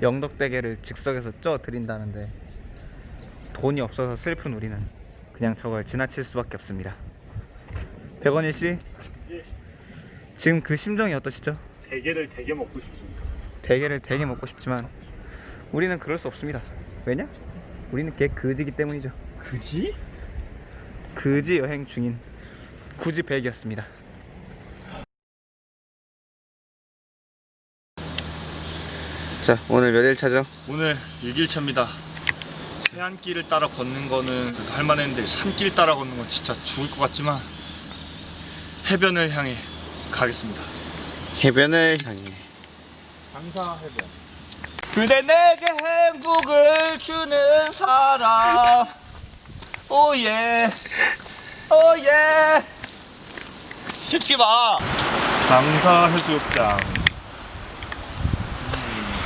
영덕대게를 즉석에서 쪄 드린다는데 돈이 없어서 슬픈 우리는 그냥 저걸 지나칠 수밖에 없습니다. 백원일 씨, 지금 그 심정이 어떠시죠? 대게를 되게 먹고 싶습니다. 대게를 되게 먹고 싶지만 우리는 그럴 수 없습니다. 왜냐? 우리는 개 그지기 때문이죠. 그지? 그지 여행 중인 구지 백이었습니다. 자, 오늘 몇 일 차죠? 오늘 6일차입니다. 해안길을 따라 걷는 거는 그래도 할만했는데 산길 따라 걷는 건 진짜 죽을 것 같지만 해변을 향해 가겠습니다. 해변을 향해. 강사 해변. 그대 내게 행복을 주는 사람. 오예. 오예. 씻지 마. 강사 해수욕장.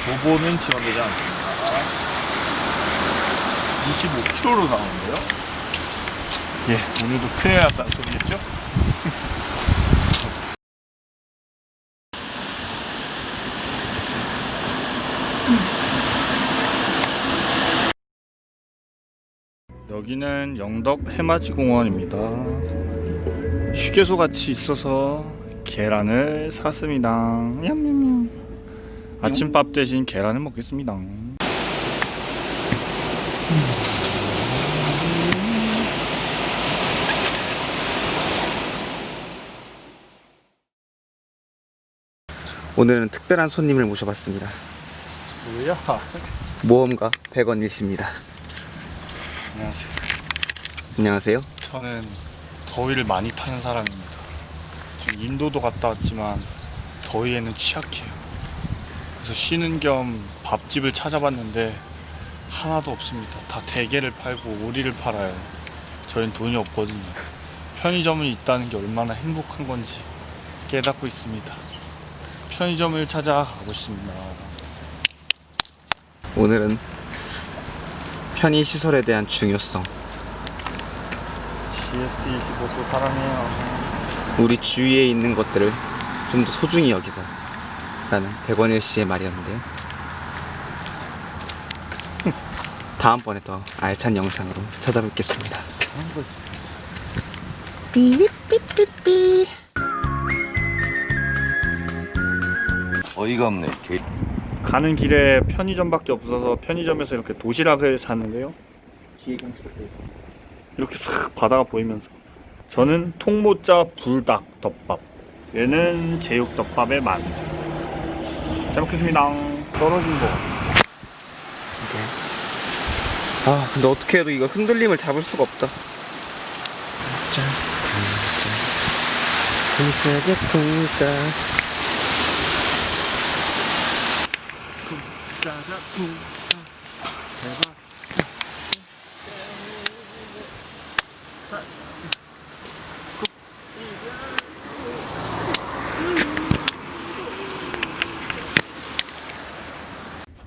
음, 도보는 지원되지 않습니다. 25km로 나오는데요. 예, 오늘도 큰일 났다는 소리겠죠? 여기는 영덕 해맞이 공원입니다. 휴게소 같이 있어서 계란을 샀습니다. 냠냠냠. 아침밥 대신 계란을 먹겠습니다. 오늘은 특별한 손님을 모셔봤습니다. 뭐야? 모험가 백원일 씨입니다. 안녕하세요. 안녕하세요. 저는 더위를 많이 타는 사람입니다. 지금 인도도 갔다 왔지만 더위에는 취약해요. 그래서 쉬는 겸 밥집을 찾아봤는데 하나도 없습니다. 다 대게를 팔고 오리를 팔아요. 저희는 돈이 없거든요. 편의점이 있다는 게 얼마나 행복한 건지 깨닫고 있습니다. 편의점을 찾아가고 있습니다. 오늘은 편의 시설에 대한 중요성, GS25도 사랑해요. 우리 주위에 있는 것들을 좀 더 소중히 여기자 라는 백원일 씨의 말이었는데요. 다음번에 더 알찬 영상으로 찾아뵙겠습니다. 삐삐삐삐삐 어이가 없네. 개- 가는 길에 편의점밖에 없어서 편의점에서 이렇게 도시락을 샀는데요. 이렇게 싹 바다가 보이면서 저는 통모짜 불닭 덮밥 얘는 제육 덮밥에 만두 잘 먹겠습니다. 떨어진 거. 아 근데 어떻게 해도 이거 흔들림을 잡을 수가 없다. 쿵짜 쿵짜 쿵짜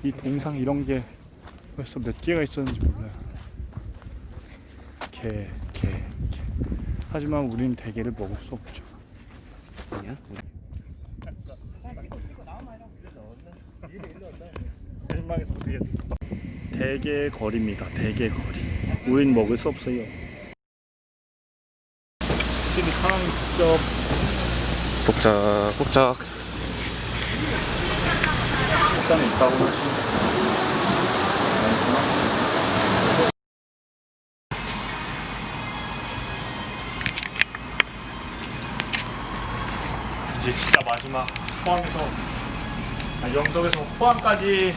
이 동상 이런 게 벌써 몇 개가 있었는지 몰라요 개, 개, 개. 하지만 우리는 대게를 먹을 수 없죠 아니야? 대게 거리입니다. 대게 거리. 우린 먹을 수 없어요. 확실히 사람이 직접 복작 복작 식당에 있다고 하시면 이제 진짜 마지막 포항에서 아, 영덕에서 포항까지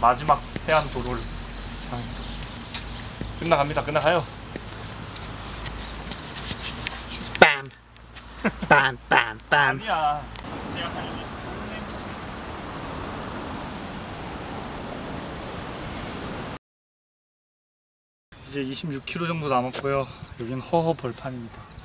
마지막 해안 도로를. 끝나갑니다. 끝나가요. 빰 빰 빰빰 아니야. 내가 당연히 이제 26km 정도 남았고요. 여기는 허허 벌판입니다.